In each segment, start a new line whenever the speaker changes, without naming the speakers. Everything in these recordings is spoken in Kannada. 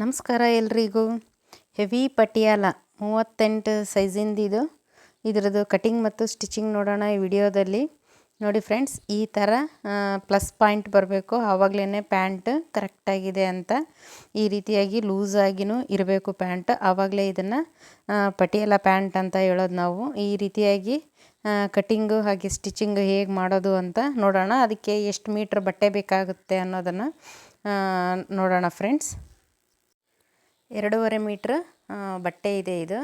ನಮಸ್ಕಾರ ಎಲ್ರಿಗೂ. ಹೆವಿ ಪಟಿಯಾಲ ಮೂವತ್ತೆಂಟು ಸೈಜಿಂದ ಇದು. ಇದ್ರದ್ದು ಕಟಿಂಗ್ ಮತ್ತು ಸ್ಟಿಚಿಂಗ್ ನೋಡೋಣ ಈ ವಿಡಿಯೋದಲ್ಲಿ. ನೋಡಿ ಫ್ರೆಂಡ್ಸ್, ಈ ಥರ ಪ್ಲಸ್ ಪಾಯಿಂಟ್ ಬರಬೇಕು. ಆವಾಗಲೇ ಪ್ಯಾಂಟ್ ಕರೆಕ್ಟಾಗಿದೆ ಅಂತ. ಈ ರೀತಿಯಾಗಿ ಲೂಸಾಗಿಯೂ ಇರಬೇಕು ಪ್ಯಾಂಟ್. ಆವಾಗಲೇ ಇದನ್ನು ಪಟಿಯಾಲ ಪ್ಯಾಂಟ್ ಅಂತ ಹೇಳೋದು ನಾವು. ಈ ರೀತಿಯಾಗಿ ಕಟಿಂಗು ಹಾಗೆ ಸ್ಟಿಚಿಂಗು ಹೇಗೆ ಮಾಡೋದು ಅಂತ ನೋಡೋಣ. ಅದಕ್ಕೆ ಎಷ್ಟು ಮೀಟ್ರ್ ಬಟ್ಟೆ ಬೇಕಾಗುತ್ತೆ ಅನ್ನೋದನ್ನು ನೋಡೋಣ ಫ್ರೆಂಡ್ಸ್. ಎರಡೂವರೆ ಮೀಟ್ರ್ ಬಟ್ಟೆ ಇದೆ ಇದು.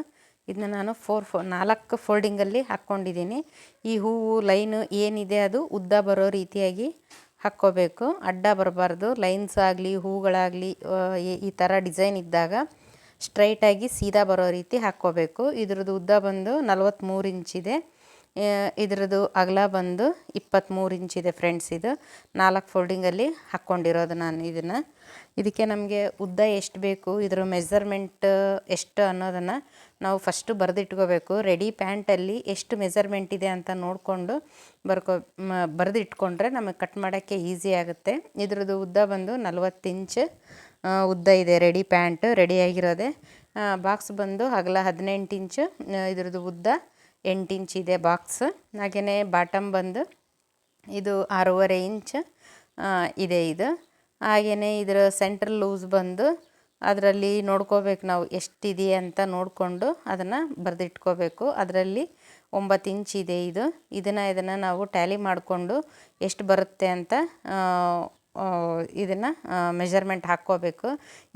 ಇದನ್ನ ನಾನು ಫೋರ್ ಫೋ, ನಾಲ್ಕು ಫೋಲ್ಡಿಂಗಲ್ಲಿ ಹಾಕ್ಕೊಂಡಿದ್ದೀನಿ. ಈ ಹೂವು, ಲೈನು ಏನಿದೆ ಅದು ಉದ್ದ ಬರೋ ರೀತಿಯಾಗಿ ಹಾಕ್ಕೋಬೇಕು. ಅಡ್ಡ ಬರಬಾರ್ದು. ಲೈನ್ಸ್ ಆಗಲಿ, ಹೂಗಳಾಗಲಿ ಈ ಥರ ಡಿಸೈನ್ ಇದ್ದಾಗ ಸ್ಟ್ರೈಟಾಗಿ ಸೀದಾ ಬರೋ ರೀತಿ ಹಾಕ್ಕೋಬೇಕು. ಇದ್ರದ್ದು ಉದ್ದ ಬಂದು ನಲ್ವತ್ತ್ಮೂರು ಇಂಚಿದೆ. ಇದ್ರದ್ದು ಅಗಲ ಬಂದು ಇಪ್ಪತ್ತ್ಮೂರು ಇಂಚಿದೆ ಫ್ರೆಂಡ್ಸ್ ಇದು. ನಾಲ್ಕು ಫೋಲ್ಡಿಂಗಲ್ಲಿ ಹಾಕ್ಕೊಂಡಿರೋದು ನಾನು ಇದನ್ನು. ಇದಕ್ಕೆ ನಮಗೆ ಉದ್ದ ಎಷ್ಟು ಬೇಕು, ಇದರ ಮೆಸರ್ಮೆಂಟ್ ಎಷ್ಟು ಅನ್ನೋದನ್ನು ನಾವು ಫಸ್ಟು ಬರೆದಿಟ್ಕೋಬೇಕು. ರೆಡಿ ಪ್ಯಾಂಟಲ್ಲಿ ಎಷ್ಟು ಮೆಝರ್ಮೆಂಟ್ ಇದೆ ಅಂತ ನೋಡಿಕೊಂಡು ಬರ್ಕೊ ಬರೆದಿಟ್ಕೊಂಡ್ರೆ ನಮಗೆ ಕಟ್ ಮಾಡೋಕ್ಕೆ ಈಸಿ ಆಗುತ್ತೆ. ಇದರದು ಉದ್ದ ಬಂದು ನಲ್ವತ್ತು ಇಂಚ್ ಉದ್ದ ಇದೆ ರೆಡಿ ಪ್ಯಾಂಟ್ ರೆಡಿಯಾಗಿರೋದೆ ಬಾಕ್ಸ್ ಬಂದು ಅಗಲ ಹದಿನೆಂಟು ಇಂಚು, ಇದ್ರದ್ದು ಉದ್ದ ಎಂಟು ಇಂಚ್ ಇದೆ ಬಾಕ್ಸ್. ಹಾಗೆಯೇ ಬಾಟಮ್ ಬಂದು ಇದು ಆರೂವರೆ ಇಂಚ್ ಇದೆ ಇದು. ಹಾಗೆಯೇ ಇದರ ಸೆಂಟ್ರ್ ಲೂಸ್ ಬಂದು ಅದರಲ್ಲಿ ನೋಡ್ಕೋಬೇಕು ನಾವು ಎಷ್ಟಿದೆ ಅಂತ ನೋಡಿಕೊಂಡು ಅದನ್ನು ಬರೆದಿಟ್ಕೋಬೇಕು. ಅದರಲ್ಲಿ ಒಂಬತ್ತು ಇಂಚ್ ಇದೆ ಇದು. ಇದನ್ನು ಇದನ್ನು ನಾವು ಟ್ಯಾಲಿ ಮಾಡಿಕೊಂಡು ಎಷ್ಟು ಬರುತ್ತೆ ಅಂತ ಇದನ್ನು ಮೆಜರ್ಮೆಂಟ್ ಹಾಕ್ಕೋಬೇಕು.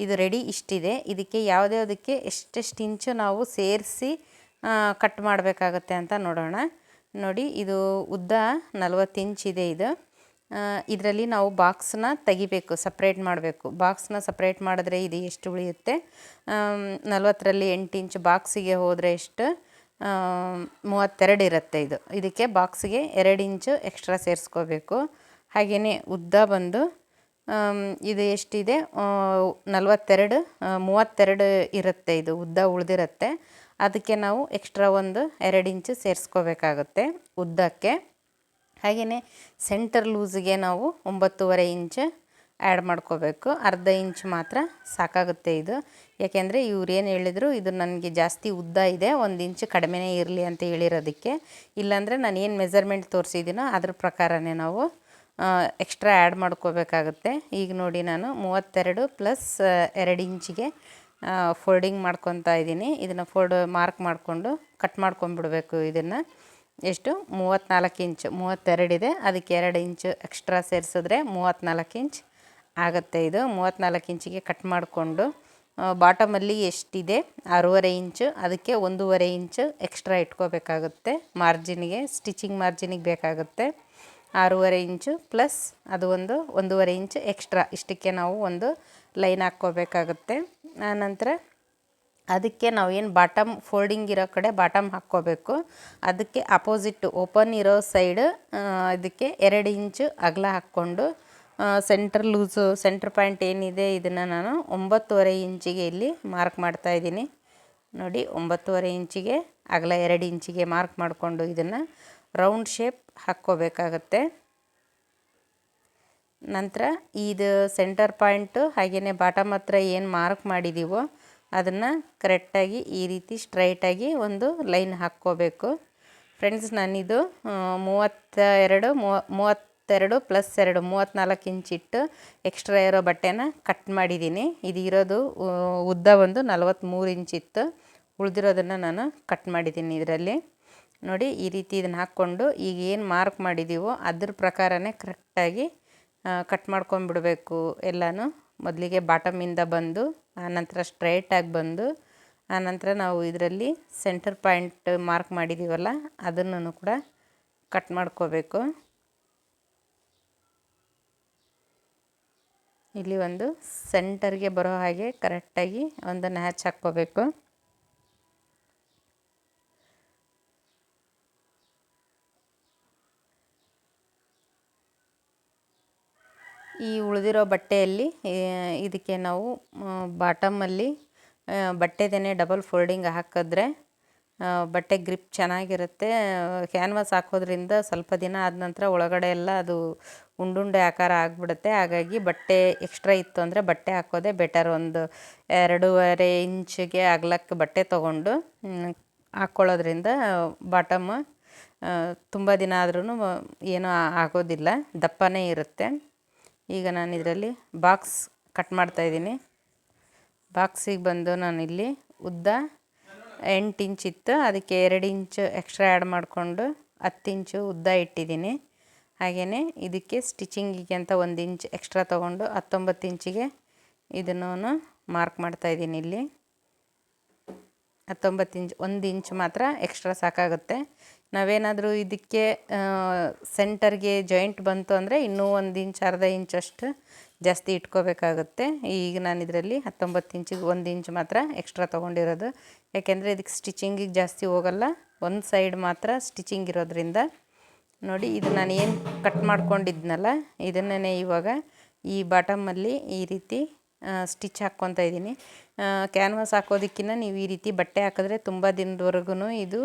ಇದು ರೆಡಿ ಇಷ್ಟಿದೆ. ಇದಕ್ಕೆ ಯಾವುದ್ಯಾವುದಕ್ಕೆ ಎಷ್ಟೆಷ್ಟು ಇಂಚು ನಾವು ಸೇರಿಸಿ ಕಟ್ ಮಾಡಬೇಕಾಗತ್ತೆ ಅಂತ ನೋಡೋಣ. ನೋಡಿ, ಇದು ಉದ್ದ ನಲ್ವತ್ತು ಇಂಚ್ ಇದೆ ಇದು. ಇದರಲ್ಲಿ ನಾವು ಬಾಕ್ಸನ್ನ ತೆಗಿಬೇಕು, ಸಪ್ರೇಟ್ ಮಾಡಬೇಕು. ಬಾಕ್ಸನ್ನ ಸಪ್ರೇಟ್ ಮಾಡಿದ್ರೆ ಇದು ಎಷ್ಟು ಉಳಿಯುತ್ತೆ? ನಲ್ವತ್ತರಲ್ಲಿ ಎಂಟು ಇಂಚ್ ಬಾಕ್ಸಿಗೆ ಹೋದರೆ ಎಷ್ಟು? ಮೂವತ್ತೆರಡು ಇರುತ್ತೆ ಇದು. ಇದಕ್ಕೆ ಬಾಕ್ಸಿಗೆ ಎರಡು ಇಂಚು ಎಕ್ಸ್ಟ್ರಾ ಸೇರಿಸ್ಕೋಬೇಕು. ಹಾಗೆಯೇ ಉದ್ದ ಬಂದು ಇದು ಎಷ್ಟಿದೆ? ನಲ್ವತ್ತೆರಡು ಮೂವತ್ತೆರಡು ಇರುತ್ತೆ ಇದು. ಉದ್ದ ಉಳಿದಿರುತ್ತೆ. ಅದಕ್ಕೆ ನಾವು ಎಕ್ಸ್ಟ್ರಾ ಒಂದು ಎರಡು ಇಂಚು ಸೇರಿಸ್ಕೋಬೇಕಾಗುತ್ತೆ ಉದ್ದಕ್ಕೆ. ಹಾಗೆಯೇ ಸೆಂಟರ್ ಲೂಸಿಗೆ ನಾವು ಒಂಬತ್ತುವರೆ ಇಂಚು ಆ್ಯಡ್ ಮಾಡ್ಕೋಬೇಕು. ಅರ್ಧ ಇಂಚ್ ಮಾತ್ರ ಸಾಕಾಗುತ್ತೆ ಇದು. ಯಾಕೆಂದರೆ ಇವ್ರು ಏನು ಹೇಳಿದರು, ಇದು ನನಗೆ ಜಾಸ್ತಿ ಉದ್ದ ಇದೆ, ಒಂದು ಇಂಚ್ ಕಡಿಮೆನೇ ಇರಲಿ ಅಂತ ಹೇಳಿರೋದಕ್ಕೆ. ಇಲ್ಲಾಂದರೆ ನಾನು ಏನು ಮೆಜರ್ಮೆಂಟ್ ತೋರಿಸಿದ್ದೀನೋ ಅದ್ರ ಪ್ರಕಾರನೇ ನಾವು ಎಕ್ಸ್ಟ್ರಾ ಆ್ಯಡ್ ಮಾಡ್ಕೋಬೇಕಾಗುತ್ತೆ. ಈಗ ನೋಡಿ ನಾನು ಮೂವತ್ತೆರಡು ಪ್ಲಸ್ ಎರಡು ಇಂಚಿಗೆ ಫೋಲ್ಡಿಂಗ್ ಮಾಡ್ಕೊತಾ ಇದ್ದೀನಿ. ಇದನ್ನು ಫೋಲ್ಡ್ ಮಾರ್ಕ್ ಮಾಡಿಕೊಂಡು ಕಟ್ ಮಾಡ್ಕೊಂಬಿಡ್ಬೇಕು ಇದನ್ನು. ಎಷ್ಟು? ಮೂವತ್ತ್ನಾಲ್ಕು ಇಂಚು ಮೂವತ್ತೆರಡಿದೆ ಅದಕ್ಕೆ ಎರಡು ಇಂಚು ಎಕ್ಸ್ಟ್ರಾ ಸೇರಿಸಿದ್ರೆ ಮೂವತ್ತ್ನಾಲ್ಕು ಇಂಚ್ ಆಗುತ್ತೆ ಇದು. ಮೂವತ್ತ್ನಾಲ್ಕು ಇಂಚಿಗೆ ಕಟ್ ಮಾಡಿಕೊಂಡು ಬಾಟಮಲ್ಲಿ ಎಷ್ಟಿದೆ? ಆರೂವರೆ ಇಂಚು. ಅದಕ್ಕೆ ಒಂದೂವರೆ ಇಂಚು ಎಕ್ಸ್ಟ್ರಾ ಇಟ್ಕೋಬೇಕಾಗುತ್ತೆ. ಮಾರ್ಜಿನಿಗೆ ಸ್ಟಿಚಿಂಗ್ ಮಾರ್ಜಿನಿಗೆ ಬೇಕಾಗುತ್ತೆ. ಆರೂವರೆ ಇಂಚು ಪ್ಲಸ್ ಅದು ಒಂದು, ಒಂದೂವರೆ ಇಂಚು ಎಕ್ಸ್ಟ್ರಾ ಇಷ್ಟಕ್ಕೆ ನಾವು ಒಂದು ಲೈನ್ ಹಾಕ್ಕೋಬೇಕಾಗುತ್ತೆ. ಆನಂತರ ಅದಕ್ಕೆ ನಾವು ಏನು ಬಾಟಮ್ ಫೋಲ್ಡಿಂಗ್ ಇರೋ ಕಡೆ ಬಾಟಮ್ ಹಾಕ್ಕೋಬೇಕು. ಅದಕ್ಕೆ ಅಪೋಸಿಟ್ ಓಪನ್ ಇರೋ ಸೈಡ್ ಇದಕ್ಕೆ ಎರಡು ಇಂಚು ಅಗಲ ಹಾಕ್ಕೊಂಡು ಸೆಂಟ್ರ್ ಲೂಸು ಸೆಂಟ್ರ್ ಪಾಯಿಂಟ್ ಏನಿದೆ ಇದನ್ನು ನಾನು ಒಂಬತ್ತುವರೆ ಇಂಚಿಗೆ ಇಲ್ಲಿ ಮಾರ್ಕ್ ಮಾಡ್ತಾ ಇದ್ದೀನಿ. ನೋಡಿ, ಒಂಬತ್ತುವರೆ ಇಂಚಿಗೆ ಅಗಲ ಎರಡು ಇಂಚಿಗೆ ಮಾರ್ಕ್ ಮಾಡಿಕೊಂಡು ಇದನ್ನು ರೌಂಡ್ ಶೇಪ್ ಹಾಕ್ಕೋಬೇಕಾಗತ್ತೆ. ನಂತರ ಇದು ಸೆಂಟರ್ ಪಾಯಿಂಟು ಹಾಗೆಯೇ ಬಾಟಮ್ ಹತ್ರ ಏನು ಮಾರ್ಕ್ ಮಾಡಿದ್ದೀವೋ ಅದನ್ನು ಕರೆಕ್ಟಾಗಿ ಈ ರೀತಿ ಸ್ಟ್ರೈಟಾಗಿ ಒಂದು ಲೈನ್ ಹಾಕ್ಕೋಬೇಕು. ಫ್ರೆಂಡ್ಸ್ ನಾನಿದು ಮೂವತ್ತ ಎರಡು ಮೂವತ್ತೆರಡು ಪ್ಲಸ್ ಎರಡು ಮೂವತ್ತ್ನಾಲ್ಕು ಇಂಚಿಟ್ಟು ಎಕ್ಸ್ಟ್ರಾ ಇರೋ ಬಟ್ಟೆನ ಕಟ್ ಮಾಡಿದ್ದೀನಿ ಇದು ಇರೋದು ಉದ್ದ ಒಂದು ನಲವತ್ತ್ಮೂರು ಇಂಚಿತ್ತು ಉಳಿದಿರೋದನ್ನು ನಾನು ಕಟ್ ಮಾಡಿದ್ದೀನಿ ಇದರಲ್ಲಿ. ನೋಡಿ, ಈ ರೀತಿ ಇದನ್ನು ಹಾಕ್ಕೊಂಡು ಈಗ ಏನು ಮಾರ್ಕ್ ಮಾಡಿದ್ದೀವೋ ಅದ್ರ ಪ್ರಕಾರನೇ ಕರೆಕ್ಟಾಗಿ ಕಟ್ ಮಾಡ್ಕೊಂಬಿಡಬೇಕು ಎಲ್ಲನೂ. ಮೊದಲಿಗೆ ಬಾಟಮಿಂದ ಬಂದು ಆನಂತರ ಸ್ಟ್ರೈಟಾಗಿ ಬಂದು ಆನಂತರ ನಾವು ಇದರಲ್ಲಿ ಸೆಂಟರ್ ಪಾಯಿಂಟ್ ಮಾರ್ಕ್ ಮಾಡಿದ್ದೀವಲ್ಲ ಅದನ್ನು ಕೂಡ ಕಟ್ ಮಾಡ್ಕೋಬೇಕು. ಇಲ್ಲಿ ಒಂದು ಸೆಂಟರ್ಗೆ ಬರೋ ಹಾಗೆ ಕರೆಕ್ಟಾಗಿ ಒಂದು ನ್ಯಾಚ್ ಹಾಕ್ಕೋಬೇಕು. ಈ ಉಳಿದಿರೋ ಬಟ್ಟೆಯಲ್ಲಿ ಇದಕ್ಕೆ ನಾವು ಬಾಟಮಲ್ಲಿ ಬಟ್ಟೆದೇ ಡಬಲ್ ಫೋಲ್ಡಿಂಗ್ ಹಾಕಿದ್ರೆ ಬಟ್ಟೆ ಗ್ರಿಪ್ ಚೆನ್ನಾಗಿರುತ್ತೆ. ಕ್ಯಾನ್ವಾಸ್ ಹಾಕೋದ್ರಿಂದ ಸ್ವಲ್ಪ ದಿನ ಆದ ನಂತರ ಒಳಗಡೆ ಎಲ್ಲ ಅದು ಉಂಡುಂಡೆ ಆಕಾರ ಆಗಿಬಿಡುತ್ತೆ. ಹಾಗಾಗಿ ಬಟ್ಟೆ ಎಕ್ಸ್ಟ್ರಾ ಇತ್ತು ಅಂದರೆ ಬಟ್ಟೆ ಹಾಕೋದೇ ಬೆಟರ್ ಒಂದು ಎರಡೂವರೆ ಇಂಚಿಗೆ ಅಗಲಕ್ಕೆ ಬಟ್ಟೆ ತೊಗೊಂಡು ಹಾಕ್ಕೊಳ್ಳೋದ್ರಿಂದ ಬಾಟಮ್ ತುಂಬ ದಿನ ಆದ್ರೂ ಏನೂ ಆಗೋದಿಲ್ಲ. ದಪ್ಪನೇ ಇರುತ್ತೆ. ಈಗ ನಾನು ಇದರಲ್ಲಿ ಬಾಕ್ಸ್ ಕಟ್ ಮಾಡ್ತಾಯಿದ್ದೀನಿ ಬಾಕ್ಸಿಗೆ ಬಂದು ನಾನಿಲ್ಲಿ ಉದ್ದ ಎಂಟು ಇಂಚ್ ಇತ್ತು. ಅದಕ್ಕೆ ಎರಡು ಇಂಚು ಎಕ್ಸ್ಟ್ರಾ ಆ್ಯಡ್ ಮಾಡಿಕೊಂಡು ಹತ್ತು ಇಂಚು ಉದ್ದ ಇಟ್ಟಿದ್ದೀನಿ. ಹಾಗೆಯೇ ಇದಕ್ಕೆ ಸ್ಟಿಚಿಂಗಿಗೆ ಅಂತ ಒಂದು ಇಂಚ್ ಎಕ್ಸ್ಟ್ರಾ ತೊಗೊಂಡು ಹತ್ತೊಂಬತ್ತು ಇಂಚಿಗೆ ಇದನ್ನು ಮಾರ್ಕ್ ಮಾಡ್ತಾಯಿದ್ದೀನಿ ಇಲ್ಲಿ. ಹತ್ತೊಂಬತ್ತು ಇಂಚ್ ಒಂದು ಇಂಚ್ ಮಾತ್ರ ಎಕ್ಸ್ಟ್ರಾ ಸಾಕಾಗುತ್ತೆ. ನಾವೇನಾದರೂ ಇದಕ್ಕೆ ಸೆಂಟರ್ಗೆ ಜಾಯಿಂಟ್ ಬಂತು ಅಂದರೆ ಇನ್ನೂ ಒಂದು ಇಂಚ್, ಅರ್ಧ ಇಂಚಷ್ಟು ಜಾಸ್ತಿ ಇಟ್ಕೋಬೇಕಾಗುತ್ತೆ. ಈಗ ನಾನು ಇದರಲ್ಲಿ ಹತ್ತೊಂಬತ್ತು ಇಂಚಿಗೆ ಒಂದು ಇಂಚ್ ಮಾತ್ರ ಎಕ್ಸ್ಟ್ರಾ ತೊಗೊಂಡಿರೋದು. ಯಾಕೆಂದರೆ ಇದಕ್ಕೆ ಸ್ಟಿಚಿಂಗಿಗೆ ಜಾಸ್ತಿ ಹೋಗಲ್ಲ. ಒಂದು ಸೈಡ್ ಮಾತ್ರ ಸ್ಟಿಚಿಂಗ್ ಇರೋದ್ರಿಂದ. ನೋಡಿ, ಇದು ನಾನು ಏನು ಕಟ್ ಮಾಡ್ಕೊಂಡಿದ್ನಲ್ಲ ಇದನ್ನೇ ಇವಾಗ ಈ ಬಾಟಮಲ್ಲಿ ಈ ರೀತಿ ಸ್ಟಿಚ್ ಹಾಕ್ಕೊತಾ ಇದ್ದೀನಿ. ಕ್ಯಾನ್ವಾಸ್ ಹಾಕೋದಕ್ಕಿಂತ ನೀವು ಈ ರೀತಿ ಬಟ್ಟೆ ಹಾಕಿದ್ರೆ ತುಂಬ ದಿನದವರೆಗೂ ಇದು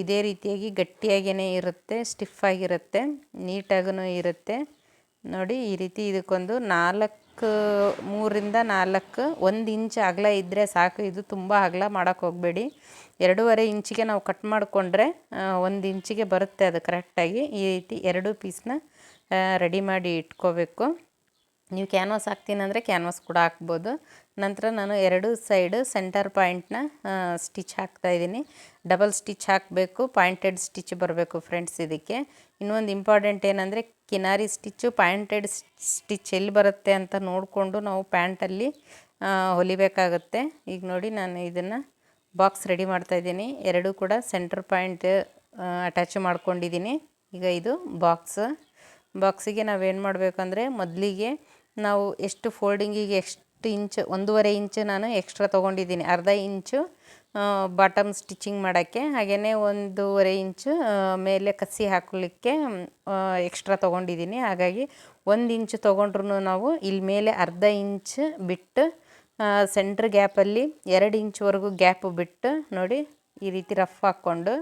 ಇದೇ ರೀತಿಯಾಗಿ ಗಟ್ಟಿಯಾಗೇ ಇರುತ್ತೆ ಸ್ಟಿಫ್ ಆಗಿರುತ್ತೆ ನೀಟಾಗೂ ಇರುತ್ತೆ. ನೋಡಿ, ಈ ರೀತಿ ಇದಕ್ಕೊಂದು ನಾಲ್ಕು, ಮೂರಿಂದ ನಾಲ್ಕು, ಒಂದು ಇಂಚ್ ಅಗಲ ಇದ್ದರೆ ಸಾಕು. ಇದು ತುಂಬ ಅಗಲ ಮಾಡೋಕ್ಕೆ ಹೋಗಬೇಡಿ. ಎರಡೂವರೆ ಇಂಚಿಗೆ ನಾವು ಕಟ್ ಮಾಡಿಕೊಂಡ್ರೆ ಒಂದು ಇಂಚಿಗೆ ಬರುತ್ತೆ ಅದು ಕರೆಕ್ಟಾಗಿ. ಈ ರೀತಿ ಎರಡು ಪೀಸ್ನ ರೆಡಿ ಮಾಡಿ ಇಟ್ಕೋಬೇಕು. ನೀವು ಕ್ಯಾನ್ವಾಸ್ ಹಾಕ್ತೀನಿ ಅಂದರೆ ಕ್ಯಾನ್ವಾಸ್ ಕೂಡ ಹಾಕ್ಬೋದು. ನಂತರ ನಾನು ಎರಡು ಸೈಡು ಸೆಂಟರ್ ಪಾಯಿಂಟ್ನ ಸ್ಟಿಚ್ ಹಾಕ್ತಾ ಇದ್ದೀನಿ. ಡಬಲ್ ಸ್ಟಿಚ್ ಹಾಕಬೇಕು, ಪಾಯಿಂಟೆಡ್ ಸ್ಟಿಚ್ ಬರಬೇಕು ಫ್ರೆಂಡ್ಸ್ ಇದಕ್ಕೆ. ಇನ್ನೊಂದು ಇಂಪಾರ್ಟೆಂಟ್ ಏನಂದರೆ, ಕಿನಾರಿ ಸ್ಟಿಚ್ಚು ಪಾಯಿಂಟೆಡ್ ಸ್ಟಿಚ್ ಎಲ್ಲಿ ಬರುತ್ತೆ ಅಂತ ನೋಡಿಕೊಂಡು ನಾವು ಪ್ಯಾಂಟಲ್ಲಿ ಹೊಲಿಬೇಕಾಗುತ್ತೆ. ಈಗ ನೋಡಿ ನಾನು ಇದನ್ನು ಬಾಕ್ಸ್ ರೆಡಿ ಮಾಡ್ತಾಯಿದ್ದೀನಿ ಎರಡೂ ಕೂಡ ಸೆಂಟರ್ ಪಾಯಿಂಟ್ ಅಟ್ಯಾಚ್ ಮಾಡ್ಕೊಂಡಿದ್ದೀನಿ. ಈಗ ಇದು ಬಾಕ್ಸ್. ಬಾಕ್ಸಿಗೆ ನಾವೇನು ಮಾಡಬೇಕಂದ್ರೆ, ಮೊದಲಿಗೆ ನಾವು ಎಷ್ಟು ಫೋಲ್ಡಿಂಗಿಗೆ ಎಷ್ಟು ಇಂಚ್, ಒಂದೂವರೆ ಇಂಚು ನಾನು ಎಕ್ಸ್ಟ್ರಾ ತೊಗೊಂಡಿದ್ದೀನಿ. ಅರ್ಧ ಇಂಚು ಬಾಟಮ್ ಸ್ಟಿಚಿಂಗ್ ಮಾಡೋಕ್ಕೆ ಹಾಗೆಯೇ ಒಂದೂವರೆ ಇಂಚು ಮೇಲೆ ಕಸಿ ಹಾಕಲಿಕ್ಕೆ ಎಕ್ಸ್ಟ್ರಾ ತೊಗೊಂಡಿದ್ದೀನಿ. ಹಾಗಾಗಿ ಒಂದು ಇಂಚು ತೊಗೊಂಡ್ರು ನಾವು ಇಲ್ಲಿ ಮೇಲೆ ಅರ್ಧ ಇಂಚ್ ಬಿಟ್ಟು ಸೆಂಟ್ರ್ ಗ್ಯಾಪಲ್ಲಿ ಎರಡು ಇಂಚ್ವರೆಗೂ ಗ್ಯಾಪ್ ಬಿಟ್ಟು ನೋಡಿ ಈ ರೀತಿ ರಫ್ ಹಾಕ್ಕೊಂಡು,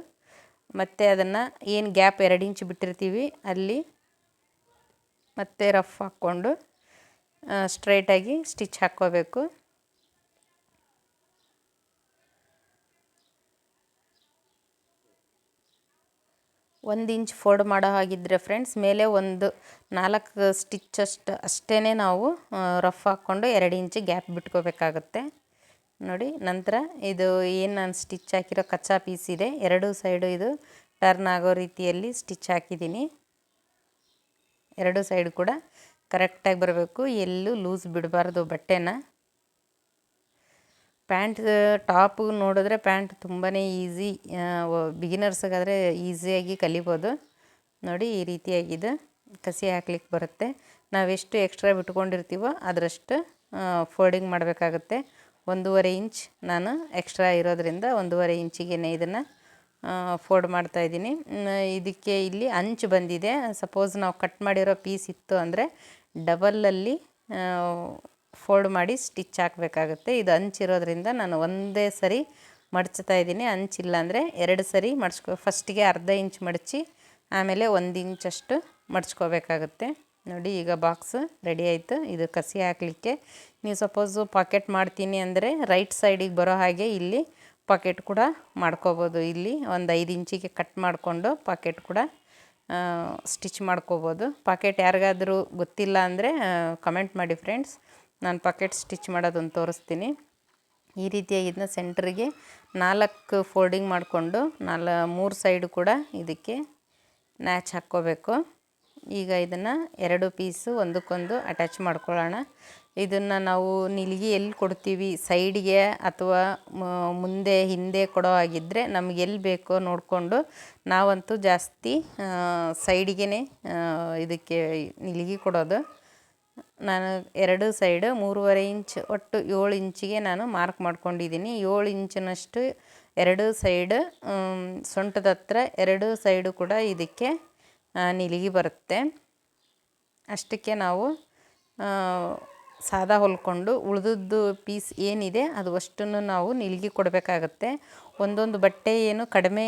ಮತ್ತು ಅದನ್ನು ಏನು ಗ್ಯಾಪ್ ಎರಡು ಇಂಚು ಬಿಟ್ಟಿರ್ತೀವಿ ಅಲ್ಲಿ ಮತ್ತೆ ರಫ್ ಹಾಕ್ಕೊಂಡು ಸ್ಟ್ರೈಟಾಗಿ ಸ್ಟಿಚ್ ಹಾಕ್ಕೋಬೇಕು. ಒಂದು ಇಂಚ್ ಫೋಲ್ಡ್ ಮಾಡೋ ಹಾಗಿದ್ರೆ ಫ್ರೆಂಡ್ಸ್, ಮೇಲೆ ಒಂದು ನಾಲ್ಕು ಸ್ಟಿಚ್ ಅಷ್ಟು ಅಷ್ಟೇ ನಾವು ರಫ್ ಹಾಕ್ಕೊಂಡು ಎರಡು ಇಂಚ್ ಗ್ಯಾಪ್ ಬಿಟ್ಕೋಬೇಕಾಗುತ್ತೆ. ನೋಡಿ, ನಂತರ ಇದು ಏನು ನಾನು ಸ್ಟಿಚ್ ಹಾಕಿರೋ ಕಚ್ಚಾ ಪೀಸ್ ಇದೆ, ಎರಡೂ ಸೈಡು ಇದು ಟರ್ನ್ ಆಗೋ ರೀತಿಯಲ್ಲಿ ಸ್ಟಿಚ್ ಹಾಕಿದ್ದೀನಿ. ಎರಡು ಸೈಡ್ ಕೂಡ ಕರೆಕ್ಟಾಗಿ ಬರಬೇಕು. ಎಲ್ಲೂ ಲೂಸ್ ಬಿಡಬಾರ್ದು ಬಟ್ಟೆನ. ಪ್ಯಾಂಟ್ ಟಾಪು ನೋಡಿದ್ರೆ ಪ್ಯಾಂಟ್ ತುಂಬಾ ಈಸಿ ಬಿಗಿನರ್ಸ್ಗಾದರೆ ಈಸಿಯಾಗಿ ಕಲಿಬೋದು. ನೋಡಿ, ಈ ರೀತಿಯಾಗಿದೆ. ಕಸಿ ಹಾಕ್ಲಿಕ್ಕೆ ಬರುತ್ತೆ. ನಾವೆಷ್ಟು ಎಕ್ಸ್ಟ್ರಾ ಬಿಟ್ಕೊಂಡಿರ್ತೀವೋ ಅದರಷ್ಟು ಫೋಲ್ಡಿಂಗ್ ಮಾಡಬೇಕಾಗುತ್ತೆ. ಒಂದೂವರೆ ಇಂಚ್ ನಾನು ಎಕ್ಸ್ಟ್ರಾ ಇರೋದರಿಂದ ಒಂದೂವರೆ ಇಂಚಿಗೆ ಇದನ್ನು ಫೋಲ್ಡ್ ಮಾಡ್ತಾಯಿದ್ದೀನಿ ಇದಕ್ಕೆ ಇಲ್ಲಿ ಅಂಚು ಬಂದಿದೆ. ಸಪೋಸ್ ನಾವು ಕಟ್ ಮಾಡಿರೋ ಪೀಸ್ ಇತ್ತು ಅಂದರೆ ಡಬಲಲ್ಲಿ ಫೋಲ್ಡ್ ಮಾಡಿ ಸ್ಟಿಚ್ ಹಾಕಬೇಕಾಗುತ್ತೆ. ಇದು ಅಂಚಿರೋದ್ರಿಂದ ನಾನು ಒಂದೇ ಸರಿ ಮಡ್ಚ್ತಾ ಇದ್ದೀನಿ. ಅಂಚಿಲ್ಲ ಅಂದರೆ ಎರಡು ಸರಿ ಮಡ್ಚ್ಕೊ, ಫಸ್ಟಿಗೆ ಅರ್ಧ ಇಂಚ್ ಮಡಚಿ ಆಮೇಲೆ ಒಂದು ಇಂಚಷ್ಟು ಮಡ್ಚ್ಕೋಬೇಕಾಗುತ್ತೆ. ನೋಡಿ, ಈಗ ಬಾಕ್ಸ್ ರೆಡಿ ಆಯಿತು. ಇದು ಕಸಿ ಹಾಕಲಿಕ್ಕೆ. ನೀವು ಸಪೋಸು ಪಾಕೆಟ್ ಮಾಡ್ತೀನಿ ಅಂದರೆ ರೈಟ್ ಸೈಡಿಗೆ ಬರೋ ಹಾಗೆ ಇಲ್ಲಿ ಪಾಕೆಟ್ ಕೂಡ ಮಾಡ್ಕೋಬೋದು. ಇಲ್ಲಿ ಒಂದು ಐದು ಇಂಚಿಗೆ ಕಟ್ ಮಾಡಿಕೊಂಡು ಪಾಕೆಟ್ ಕೂಡ ಸ್ಟಿಚ್ ಮಾಡ್ಕೋಬೋದು. ಪಾಕೆಟ್ ಯಾರಿಗಾದರೂ ಗೊತ್ತಿಲ್ಲ ಅಂದರೆ ಕಮೆಂಟ್ ಮಾಡಿ ಫ್ರೆಂಡ್ಸ್ ನಾನು ಪಾಕೆಟ್ ಸ್ಟಿಚ್ ಮಾಡೋದನ್ನು ತೋರಿಸ್ತೀನಿ. ಈ ರೀತಿಯಾಗಿ ಇದನ್ನ ಸೆಂಟ್ರಿಗೆ ನಾಲ್ಕು ಫೋಲ್ಡಿಂಗ್ ಮಾಡಿಕೊಂಡು, ನಾಲ್, ಮೂರು ಸೈಡು ಕೂಡ ಇದಕ್ಕೆ ನ್ಯಾಚ್ ಹಾಕ್ಕೋಬೇಕು. ಈಗ ಇದನ್ನು ಎರಡು ಪೀಸು ಒಂದಕ್ಕೊಂದು ಅಟ್ಯಾಚ್ ಮಾಡ್ಕೊಳ್ಳೋಣ. ಇದನ್ನು ನಾವು ನಿಲ್ಗಿ ಎಲ್ಲಿ ಕೊಡ್ತೀವಿ? ಸೈಡ್ಗೆ ಅಥವಾ ಮುಂದೆ, ಹಿಂದೆ ಕೊಡೋ ಹಾಗಿದ್ದರೆ ನಮ್ಗೆ ಎಲ್ಲಿ ಬೇಕೋ ನೋಡಿಕೊಂಡು ನಾವಂತೂ ಜಾಸ್ತಿ ಸೈಡಿಗೆ ಇದಕ್ಕೆ ನಿಲ್ಗಿ ಕೊಡೋದು. ನಾನು ಎರಡು ಸೈಡು ಮೂರುವರೆ ಇಂಚ್ ಒಟ್ಟು ಏಳು ಇಂಚಿಗೆ ನಾನು ಮಾರ್ಕ್ ಮಾಡ್ಕೊಂಡಿದ್ದೀನಿ. ಏಳು ಇಂಚಿನಷ್ಟು ಎರಡು ಸೈಡ್ ಸೊಂಟದ ಹತ್ರ ಎರಡು ಸೈಡು ಕೂಡ ಇದಕ್ಕೆ ನಿಲಿಗೆ ಬರುತ್ತೆ. ಅಷ್ಟಕ್ಕೆ ನಾವು ಸಾದಾ ಹೊಲ್ಕೊಂಡು ಉಳಿದದ್ದು ಪೀಸ್ ಏನಿದೆ, ಅದು ಅಷ್ಟನ್ನು ನಾವು ನಿಲ್ಗೆ ಕೊಡಬೇಕಾಗತ್ತೆ. ಒಂದೊಂದು ಬಟ್ಟೆ ಏನು ಕಡಿಮೆ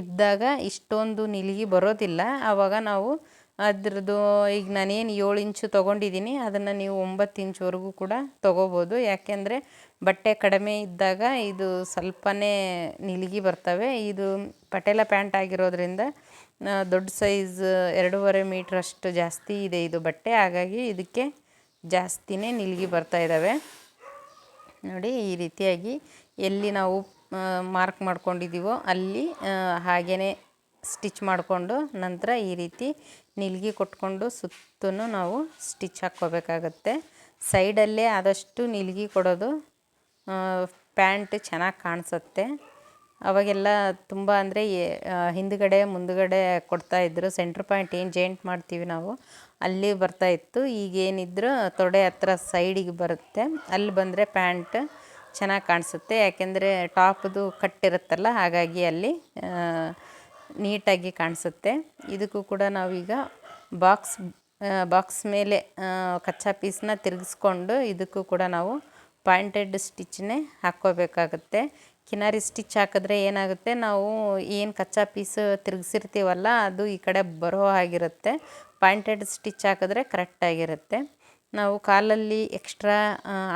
ಇದ್ದಾಗ ಇಷ್ಟೊಂದು ನಿಲ್ಗೆ ಬರೋದಿಲ್ಲ. ಆವಾಗ ನಾವು ಅದ್ರದ್ದು, ಈಗ ನಾನೇನು ಏಳು ಇಂಚು ತೊಗೊಂಡಿದ್ದೀನಿ, ಅದನ್ನು ನೀವು ಒಂಬತ್ತು ಇಂಚುವರೆಗೂ ಕೂಡ ತೊಗೋಬೋದು. ಯಾಕೆಂದರೆ ಬಟ್ಟೆ ಕಡಿಮೆ ಇದ್ದಾಗ ಇದು ಸ್ವಲ್ಪನೇ ನಿಲ್ಗೆ ಬರ್ತವೆ. ಇದು ಪಟೇಲ ಪ್ಯಾಂಟ್ ಆಗಿರೋದ್ರಿಂದ ದೊಡ್ಡ ಸೈಜ್ ಎರಡೂವರೆ ಮೀಟ್ರಷ್ಟು ಜಾಸ್ತಿ ಇದೆ ಇದು ಬಟ್ಟೆ. ಹಾಗಾಗಿ ಇದಕ್ಕೆ ಜಾಸ್ತಿನೇ ನಿಲ್ಗಿ ಬರ್ತಾ ಇದ್ದಾವೆ. ನೋಡಿ ಈ ರೀತಿಯಾಗಿ ಎಲ್ಲಿ ನಾವು ಮಾರ್ಕ್ ಮಾಡ್ಕೊಂಡಿದ್ದೀವೋ ಅಲ್ಲಿ ಹಾಗೆಯೇ ಸ್ಟಿಚ್ ಮಾಡಿಕೊಂಡು ನಂತರ ಈ ರೀತಿ ನಿಲ್ಗಿ ಕೊಟ್ಕೊಂಡು ಸುತ್ತೂ ನಾವು ಸ್ಟಿಚ್ ಹಾಕ್ಕೋಬೇಕಾಗತ್ತೆ. ಸೈಡಲ್ಲೇ ಆದಷ್ಟು ನಿಲ್ಗಿ ಕೊಡೋದು ಪ್ಯಾಂಟ್ ಚೆನ್ನಾಗಿ ಕಾಣಿಸುತ್ತೆ. ಅವಾಗೆಲ್ಲ ತುಂಬ ಅಂದರೆ ಹಿಂದುಗಡೆ ಮುಂದುಗಡೆ ಕೊಡ್ತಾಯಿದ್ರು ಸೆಂಟ್ರ್ ಪಾಯಿಂಟ್ ಏನು ಜಾಯಿಂಟ್ ಮಾಡ್ತೀವಿ ನಾವು, ಅಲ್ಲಿ ಬರ್ತಾಯಿತ್ತು ಈಗೇನಿದ್ರು ತೊಡೆ ಹತ್ರ ಸೈಡಿಗೆ ಬರುತ್ತೆ. ಅಲ್ಲಿ ಬಂದರೆ ಪ್ಯಾಂಟ್ ಚೆನ್ನಾಗಿ ಕಾಣಿಸುತ್ತೆ. ಯಾಕೆಂದರೆ ಟಾಪ್ದು ಕಟ್ಟಿರುತ್ತಲ್ಲ ಹಾಗಾಗಿ ಅಲ್ಲಿ ನೀಟಾಗಿ ಕಾಣಿಸುತ್ತೆ. ಇದಕ್ಕೂ ಕೂಡ ನಾವೀಗ ಬಾಕ್ಸ್ ಬಾಕ್ಸ್ ಮೇಲೆ ಕಚ್ಚಾ ಪೀಸನ್ನ ತಿರುಗಿಸ್ಕೊಂಡು ಇದಕ್ಕೂ ಕೂಡ ನಾವು ಪಾಯಿಂಟೆಡ್ ಸ್ಟಿಚ್ನೇ ಹಾಕ್ಕೋಬೇಕಾಗುತ್ತೆ. ಕಿನಾರಿ ಸ್ಟಿಚ್ ಹಾಕಿದ್ರೆ ಏನಾಗುತ್ತೆ, ನಾವು ಏನು ಕಚ್ಚಾ ಪೀಸ್ ತಿರುಗಿಸಿರ್ತೀವಲ್ಲ, ಅದು ಈ ಕಡೆ ಬರೋ ಹಾಗಿರುತ್ತೆ. ಪಾಯಿಂಟೆಡ್ ಸ್ಟಿಚ್ ಹಾಕಿದ್ರೆ ಕರೆಕ್ಟಾಗಿರುತ್ತೆ ನಾವು ಕಾಲಲ್ಲಿ ಎಕ್ಸ್ಟ್ರಾ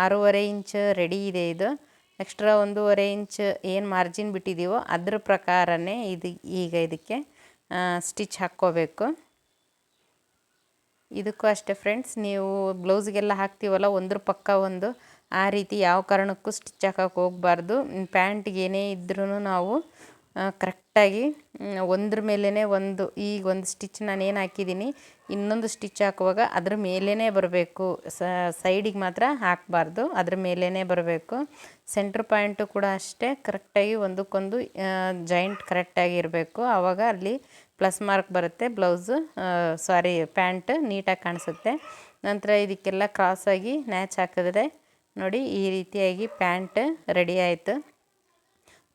ಆರೂವರೆ ಇಂಚ್ ರೆಡಿ ಇದೆ ಇದು. ಎಕ್ಸ್ಟ್ರಾ ಒಂದೂವರೆ ಇಂಚ್ ಏನು ಮಾರ್ಜಿನ್ ಬಿಟ್ಟಿದ್ದೀವೋ ಅದ್ರ ಪ್ರಕಾರನೇ ಇದು ಈಗ ಇದಕ್ಕೆ ಸ್ಟಿಚ್ ಹಾಕ್ಕೋಬೇಕು. ಇದಕ್ಕೂ ಅಷ್ಟೇ ಫ್ರೆಂಡ್ಸ್ ನೀವು ಬ್ಲೌಸ್ಗೆಲ್ಲ ಹಾಕ್ತೀವಲ್ಲ, ಒಂದ್ರ ಪಕ್ಕ ಒಂದು ಆ ರೀತಿ ಯಾವ ಕಾರಣಕ್ಕೂ ಸ್ಟಿಚ್ ಹಾಕೋಕೆ ಹೋಗಬಾರ್ದು. ಪ್ಯಾಂಟ್ಗೆ ಏನೇ ಇದ್ರೂ ನಾವು ಕರೆಕ್ಟಾಗಿ ಒಂದ್ರ ಮೇಲೇ ಒಂದು, ಈಗ ಒಂದು ಸ್ಟಿಚ್ ನಾನು ಏನು ಹಾಕಿದ್ದೀನಿ ಇನ್ನೊಂದು ಸ್ಟಿಚ್ ಹಾಕುವಾಗ ಅದ್ರ ಮೇಲೇ ಬರಬೇಕು. ಸೈಡಿಗೆ ಮಾತ್ರ ಹಾಕಬಾರ್ದು, ಅದ್ರ ಮೇಲೇ ಬರಬೇಕು. ಸೆಂಟ್ರ್ ಪಾಯಿಂಟು ಕೂಡ ಅಷ್ಟೇ ಕರೆಕ್ಟಾಗಿ ಒಂದಕ್ಕೊಂದು ಜಾಯಿಂಟ್ ಕರೆಕ್ಟಾಗಿ ಇರಬೇಕು. ಆವಾಗ ಅಲ್ಲಿ ಪ್ಲಸ್ ಮಾರ್ಕ್ ಬರುತ್ತೆ ಬ್ಲೌಸು ಸಾರಿ ಪ್ಯಾಂಟ್ ನೀಟಾಗಿ ಕಾಣಿಸುತ್ತೆ. ನಂತರ ಇದಕ್ಕೆಲ್ಲ ಕ್ರಾಸಾಗಿ ನ್ಯಾಚ್ ಹಾಕಿದ್ರೆ ನೋಡಿ ಈ ರೀತಿಯಾಗಿ ಪ್ಯಾಂಟ್ ರೆಡಿ ಆಯಿತು.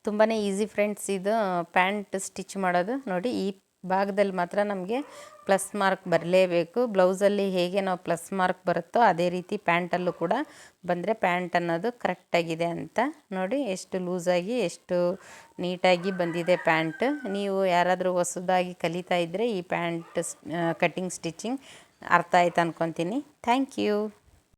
ತುಂಬಾ ಈಸಿ ಫ್ರೆಂಡ್ಸ್ ಇದು ಪ್ಯಾಂಟ್ ಸ್ಟಿಚ್ ಮಾಡೋದು. ನೋಡಿ ಈ ಭಾಗದಲ್ಲಿ ಮಾತ್ರ ನಮಗೆ ಪ್ಲಸ್ ಮಾರ್ಕ್ ಬರಲೇಬೇಕು. ಬ್ಲೌಸಲ್ಲಿ ಹೇಗೆ ನಾವು ಪ್ಲಸ್ ಮಾರ್ಕ್ ಬರುತ್ತೋ ಅದೇ ರೀತಿ ಪ್ಯಾಂಟಲ್ಲೂ ಕೂಡ ಬಂದರೆ ಪ್ಯಾಂಟ್ ಅನ್ನೋದು ಕರೆಕ್ಟಾಗಿದೆ ಅಂತ. ನೋಡಿ ಎಷ್ಟು ಲೂಸಾಗಿ ಎಷ್ಟು ನೀಟಾಗಿ ಬಂದಿದೆ ಪ್ಯಾಂಟ್. ನೀವು ಯಾರಾದರೂ ಹೊಸದಾಗಿ ಕಲಿತಾ ಇದ್ದರೆ ಈ ಪ್ಯಾಂಟ್ ಕಟಿಂಗ್ ಸ್ಟಿಚಿಂಗ್ ಅರ್ಥ ಆಯ್ತು ಅಂದ್ಕೊತೀನಿ ಥ್ಯಾಂಕ್ ಯು